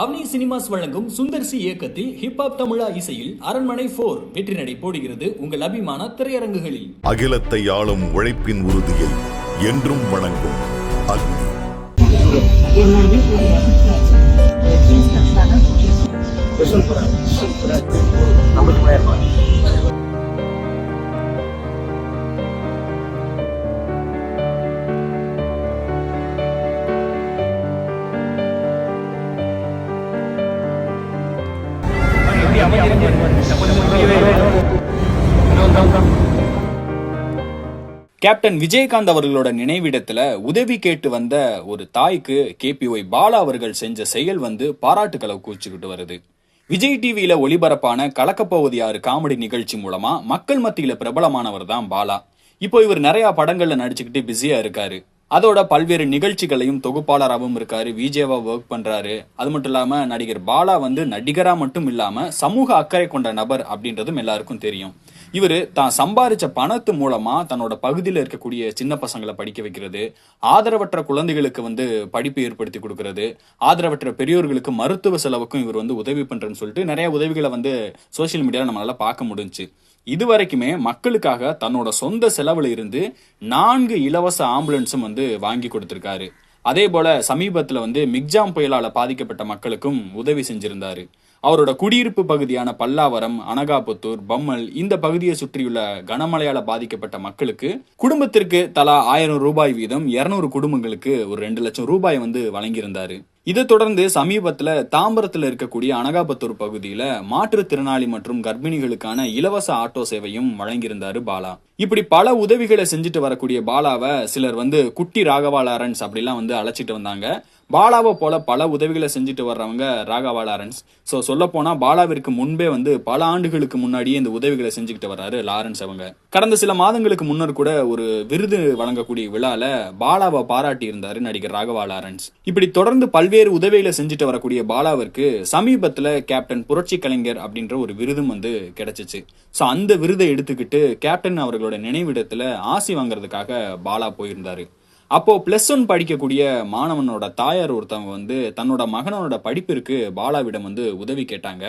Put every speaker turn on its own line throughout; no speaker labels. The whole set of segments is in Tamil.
அவனி சினிமாஸ் வழங்கும் சுந்தர் சி இயக்கத்தில் ஹிப்ஹாப் தமிழா இசையில் அரண்மனை போர் வெற்றி நடை போடுகிறது உங்கள் அபிமான திரையரங்குகளில்.
அகிலத்தை ஆளும் உழைப்பின் உறுதியை என்றும் வணங்கும் அக்னி.
கேப்டன் விஜயகாந்த் அவர்களோட நினைவிடத்துல உதவி கேட்டு வந்த ஒரு தாய்க்கு கேபிஒய் பாலா அவர்கள் செஞ்ச செயல் வந்து பாராட்டுக்களை கூச்சிக்கிட்டு வருது. விஜய் டிவியில ஒளிபரப்பான கலக்கப்போவது யாரு காமெடி நிகழ்ச்சி மூலமா மக்கள் மத்தியில பிரபலமானவர் தான் பாலா. இப்போ இவர் நிறைய படங்கள்ல நடிச்சுக்கிட்டு பிஸியா இருக்காரு. அதோட பல்வேறு நிகழ்ச்சிகளையும் தொகுப்பாளராகவும் இருக்காரு. விஜேவா ஒர்க் பண்றாரு. அது மட்டும் இல்லாம நடிகர் பாலா வந்து நடிகரா மட்டும் இல்லாம சமூக அக்கறை கொண்ட நபர் அப்படின்றதும் எல்லாருக்கும் தெரியும். இவர் தான் சம்பாரிச்ச பணத்து மூலமா தன்னோட பகுதியில் இருக்கக்கூடிய சின்ன பசங்களை படிக்க வைக்கிறது. ஆதரவற்ற குழந்தைகளுக்கு வந்து படிப்பு ஏற்படுத்தி கொடுக்கறது. ஆதரவற்ற பெரியோர்களுக்கு மருத்துவ செலவுக்கும் இவர் வந்து உதவி பண்றேன்னு சொல்லிட்டு நிறைய உதவிகளை வந்து சோஷியல் மீடியாவில் நம்மளால பார்க்க முடிஞ்சுச்சு. இது வரைக்குமே மக்களுக்காக தன்னோட சொந்த செலவுல இருந்து நான்கு இலவச ஆம்புலன்ஸும் வந்து வாங்கி கொடுத்துருக்காரு. அதே போல சமீபத்தில் வந்து மிக்ஜாம் புயலால் பாதிக்கப்பட்ட மக்களுக்கும் உதவி செஞ்சிருந்தாரு. அவரோட குடியிருப்பு பகுதியான பல்லாவரம் அனகாபுத்தூர் பம்மல் இந்த பகுதியை சுற்றியுள்ள கனமழையால பாதிக்கப்பட்ட மக்களுக்கு குடும்பத்திற்கு தலா ஆயிரம் ரூபாய் வீதம் இருநூறு குடும்பங்களுக்கு ஒரு ரெண்டு லட்சம் ரூபாய் வந்து வழங்கியிருந்தாரு. இதை தொடர்ந்து சமீபத்துல தாம்பரத்துல இருக்கக்கூடிய அனகாபத்தூர் பகுதியில மாற்றுத்திறனாளி மற்றும் கர்ப்பிணிகளுக்கான இலவச ஆட்டோ சேவையும் வழங்கியிருந்தாரு பாலா. இப்படி பல உதவிகளை செஞ்சுட்டு வரக்கூடிய பாலாவை சிலர் வந்து குட்டி ராகவா லாரன்ஸ் அப்படிலாம் வந்து அழைச்சிட்டு வந்தாங்க. பாலாவை போல பல உதவிகளை செஞ்சுட்டு வர்றவங்க ராகவா லாரன்ஸ் ஸோ சொல்ல போனா பாலாவிற்கு முன்பே வந்து பல ஆண்டுகளுக்கு முன்னாடியே இந்த உதவிகளை செஞ்சுக்கிட்டு வர்றாரு லாரன்ஸ் அவங்க. கடந்த சில மாதங்களுக்கு முன்னர் கூட ஒரு விருது வழங்கக்கூடிய விழால பாலாவை பாராட்டி இருந்தாரு நடிகர் ராகவா லாரன்ஸ் இப்படி தொடர்ந்து பல்வேறு உதவிகளை செஞ்சுட்டு வரக்கூடிய பாலாவிற்கு சமீபத்துல கேப்டன் புரட்சி கலைஞர் அப்படின்ற ஒரு விருதும் வந்து கிடைச்சிச்சு. ஸோ அந்த விருதை எடுத்துக்கிட்டு கேப்டன் அவர்களோட நினைவிடத்துல ஆசி வாங்குறதுக்காக பாலா போயிருந்தாரு. அப்போ பிளஸ் ஒன் படிக்கக்கூடிய மாணவனோட தாயார் ஒருத்தவங்க வந்து தன்னோட மகனோட படிப்பிற்கு பாலாவிடம் வந்து உதவி கேட்டாங்க.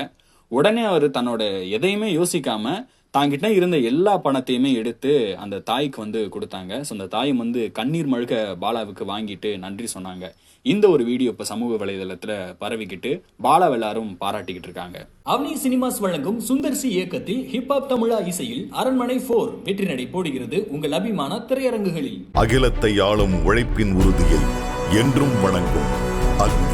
உடனே அவர் தன்னோட எதையுமே யோசிக்காம தாங்கிட்ட இருந்த எல்லா பணத்தையுமே எடுத்து அந்த தாய்க்கு வந்து கொடுத்தாங்க. ஸோ அந்த தாயும் வந்து கண்ணீர் மழுக பாலாவுக்கு வாங்கிட்டு நன்றி சொன்னாங்க. இந்த ஒரு வீடியோ இப்போ சமூக வலைதளத்துல பரவிக்கிட்டு பாலா எல்லாரும் பாராட்டிக்கிட்டு இருக்காங்க.
அவனி சினிமாஸ் வழங்கும் சுந்தர் சி இயக்கத்தில் ஹிப்ஹாப் தமிழா இசையில் அரண்மனை போர் வெற்றி நடை போடுகிறது உங்கள் அபிமான திரையரங்குகளில்.
அகிலத்தை ஆளும் உழைப்பின் உறுதியை என்றும் வணங்கும் அக்னி.